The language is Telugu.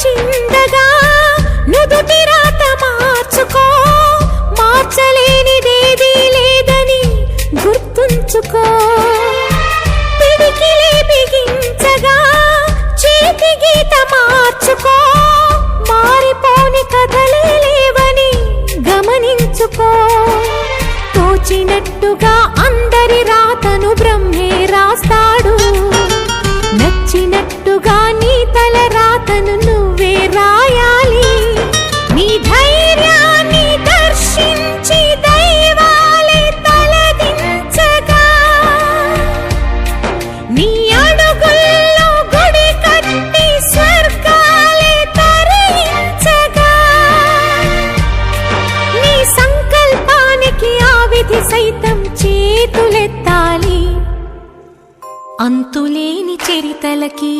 చిందగా నుదుటి రాత మార్చుకో. మార్చలేనిదేదీ లేదని గుర్తుంచుకో. పిడికిలే బిగించగా చేతి మార్చుకో. మారిపోని కథలే లేవని గమనించుకో. తోచినట్టుగా చేతులెత్తాలి అంతులేని చరితలకి.